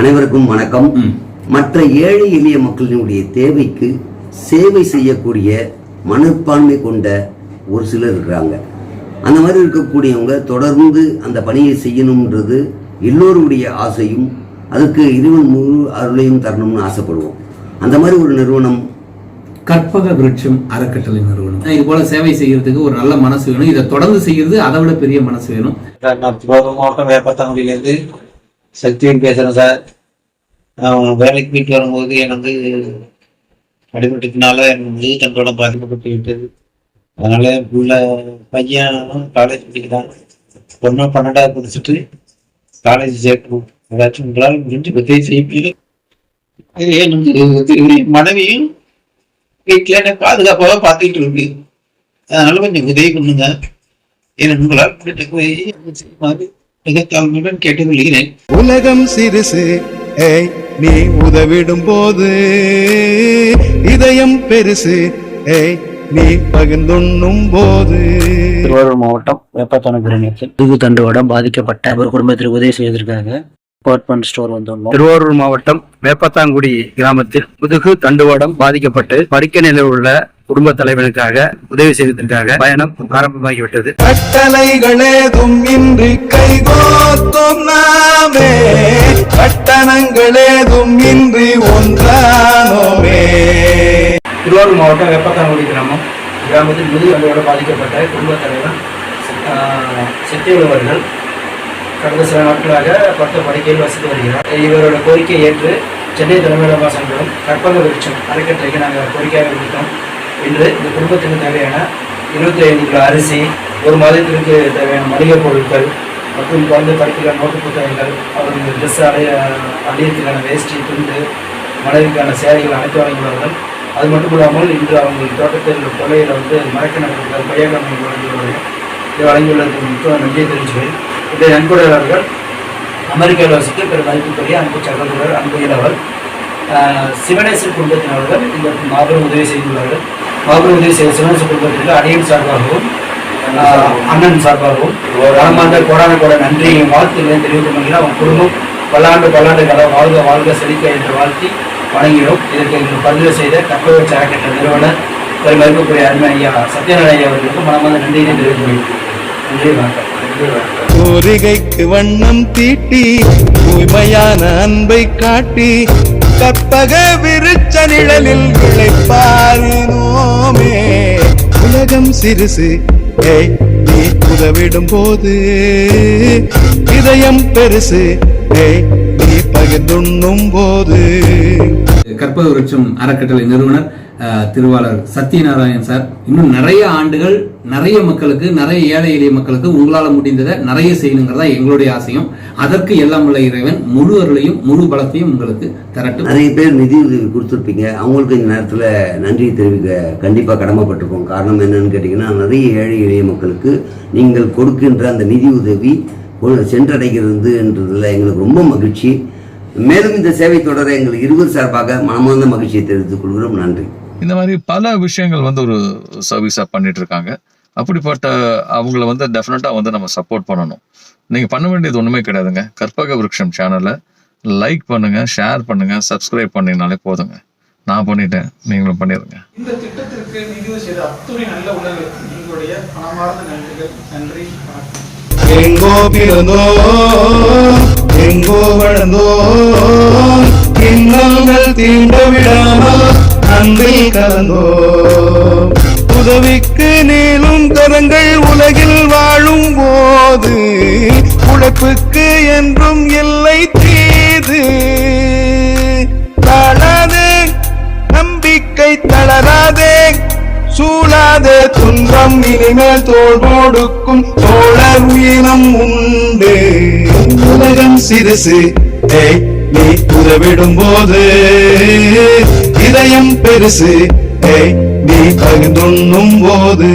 அனைவருக்கும் வணக்கம். மற்ற ஏழை எளிய மக்களினுடைய தேவைக்கு சேவை செய்யக்கூடிய மனப்பான்மை கொண்ட ஒரு சிலர் இருக்கிறாங்க. அந்த மாதிரி இருக்கக்கூடியவங்க தொடர்ந்து அந்த பணியை செய்யணுன்றது எல்லோருடைய ஆசையும் அதுக்கு இறைவன் முழு அருளையும் தரணும்னு ஆசைப்படுவோம். அந்த மாதிரி ஒரு நிறுவனம் கற்பக விருட்சம் அறக்கட்டளை நிறுவனம். இது போல சேவை செய்யறதுக்கு ஒரு நல்ல மனசு வேணும். இதை தொடர்ந்து செய்யறது அதை விட பெரிய மனசு வேணும். நான் திருவாரூர் சக்தியும் பேசுகிறேன் சார். நான் வேலைக்கு வீட்டு வரும்போது எனக்கு அடிபட்டதுனால என் முழு தங்களோட பாதிக்கப்பட்டு விட்டது அதனால உள்ள பையனும் காலேஜ் படிக்கிறான். பொண்ணு பன்னெண்டாவது படிச்சுட்டு காலேஜ் சேர்க்கணும். ஏதாச்சும் உங்களால் முடிஞ்சு உதவி செய்ய எனக்கு மனைவியும் வீட்டில் என்ன பாதுகாப்பாக பார்த்துக்கிட்டு இருக்கு. அதனால கொஞ்சம் உதவி பண்ணுங்க. என உங்களால் முடிந்த உதவியை செய்யுமாறு மிக தாழ்மையுடன் கேட்டுக்கொள்கிறேன். உலகம் சிறுசு ஏய் நீ உதவிடும் போது இதயம் பெருசு ஏய் நீ பகிர்ந்துண்ணும் போது திருவாரூர் மாவட்டம் வேப்பத்தான கிராமத்தில் முதுகு தண்டுவடம் பாதிக்கப்பட்ட ஒரு குடும்பத்திற்கு உதவி செய்வதற்காக அபார்ட்மெண்ட் ஸ்டோர் வந்துள்ளோம். திருவாரூர் மாவட்டம் வேப்பத்தாங்குடி கிராமத்தில் முதுகு தண்டுவடம் பாதிக்கப்பட்டு படுக்கை நிலையில் உள்ள குடும்ப தலைவனுக்காக உதவி செய்வதற்காக பயணம் ஆரம்பமாகிவிட்டது. கட்டளைகளேதும் இன்றி கைகோத்தும் நாமே. கட்டணங்களேதும் இன்றி ஒன்றானோமே. திருவாரூர் மாவட்டம் வெப்பத்தாங்குடி கிராமம். கிராமத்தில் முதுகலையோடு பாதிக்கப்பட்ட குடும்ப தலைவர் சித்தியல் அவர்கள் கடந்த சில நாட்களாக பட்ட படுக்கையில் வசித்து வருகிறார். இவரோட கோரிக்கையை ஏற்று சென்னை தலைமையிடமா சென்றோம். கற்பக விருட்சம் அறக்கட்டளைக்கு நாங்கள் கோரிக்கையாக கொடுத்தோம். இன்று இந்த குடும்பத்துக்கு தேவையான இருபத்தி ஐந்து கிலோ அரிசி ஒரு மாதத்திற்கு தேவையான மளிகை பொருட்கள் மற்றும் குழந்தை படிக்கிற நோட்டு புத்தகங்கள் அவர்கள் ட்ரெஸ் அடைய அடையத்துக்கான வேஷ்டி துண்டு மனைவிக்கான சேவைகள் அனைத்து வழங்கியுள்ளார்கள் அது மட்டும் இல்லாமல் இன்று அவங்க தோட்டத்தில் கொலையில் வந்து மரக்கணக்கு கொய்யாக்கணக்கு வழங்கியுள்ளார்கள் இதை வழங்கியுள்ளதற்கு மிக்க நன்றியை தெரிவிச்சுவேன் இதை நன்கொடையாளர்கள் அமெரிக்காவில் வசித்து பிற மதிப்புக்குரிய அன்பு சகோதரர் அன்பு இளவர் ஆஹ் சிவனேசன் குடும்பத்தினர்கள் இந்த மாபெரும் உதவி செய்துள்ளார்கள் உதவி செய்த சிவனேசன் குடும்பத்திற்கு அடியன் சார்பாகவும் அண்ணன் சார்பாகவும். வளமார்ந்த கோடான கோட நன்றியையும் வாழ்த்துக்களையும் தெரிவித்துக் கொள்கிறேன் அவன் குடும்பம் பல்லாண்டு பல்லாண்டு கால வாழ்க வாழ்க செழிக்க என்று வாழ்த்தி வணங்கினோம். இதற்கு எங்களுக்கு பதிவு செய்த கற்பக அறக்கட்ட நிறுவனர் ஒரு மதிப்புக்குரிய அருமை ஐயா சத்யநாராயண அவர்களுக்கு மனமார்ந்த நன்றியை தெரிவித்துக் நன்றி வணக்கம். கோரிகைக்கு வண்ணம் தீட்டி தூய்மையான அன்பை காட்டி கற்பக விருச்ச நிழலில் விளைப்பாரினோமே இதயம் சிறுசு. நீ உதவிடும் போது இதயம் பெருசு. நீ பகிர்ந்துண்ணும் போது. கற்பக விருட்சம் அறக்கட்டளை நிறுவனர் திருவாளர் சத்யநாராயணன் சார். இன்னும் நிறைய ஆண்டுகள் நிறைய மக்களுக்கு நிறைய ஏழை எளிய மக்களுக்கு உங்களால் முடிந்ததை நிறைய செய்யணுங்கிறதா எங்களுடைய ஆசையும். அதற்கு எல்லாம் உள்ள இறைவன் முழு அருளையும் முழு பலத்தையும் உங்களுக்கு தரட்டும். நிறைய பேர் நிதி உதவி கொடுத்துருப்பீங்க. அவங்களுக்கு இந்த நேரத்தில் நன்றியை தெரிவிக்க கண்டிப்பாக கடமைப்பட்டிருப்போம். காரணம் என்னன்னு கேட்டிங்கன்னா நிறைய ஏழை எளிய மக்களுக்கு நீங்கள் கொடுக்கின்ற அந்த நிதி உதவி கொ- சென்றடைகிறதுன்றதுல எங்களுக்கு ரொம்ப மகிழ்ச்சி. மேலும் இந்த சேவை தொடர எங்கள் இருவர் சார்பாக மனமார்ந்த மகிழ்ச்சியை தெரிவித்துக் கொள்கிறோம். நன்றி. இந்த மாதிரி பல விஷயங்கள் வந்து ஒரு சர்வீஸா பண்ணிட்டு இருக்காங்க அப்படிப்பட்ட அவங்கள வந்து டெஃபினட்டா வந்து நம்ம சப்போர்ட் பண்ணணும். நீங்க பண்ண வேண்டியது ஒண்ணுமே கிடையாதுங்க. கற்பக விருட்சம் சேனலை லைக் பண்ணுங்க ஷேர் பண்ணுங்க சப்ஸ்கிரைப் பண்ணீங்கனாலே போதுங்க. நான் பண்ணிட்டேன். நீங்களும் பண்ணிடுங்க இந்த திட்டத்திற்கு நிதி செய்த அத்துணை நல்ல உணர்வுக்கு எங்களுடைய மனமார்ந்த நன்றிகள். நன்றி வணக்கம். எங்கோ பிறந்தோ எங்கோ வளர்ந்தோ தீண்ட விடாமல் அன்பில் கலந்தோ உதவிக்கு நீளும் கரங்கள் உலகில் வாழும் போது உழைப்புக்கு என்றும் இல்லை தீது. தளராதே நம்பிக்கை தளராதே. சூழாதே துன்பம் இனிமேல் தோல் கொடுக்கும் தோழர் உயிரம் உண்டு. உலகம் சிறுசு. ஏய் நீ உதவிடும் போது இதயம் பெருசு. நீ பகிர்ந்துண்ணும் போது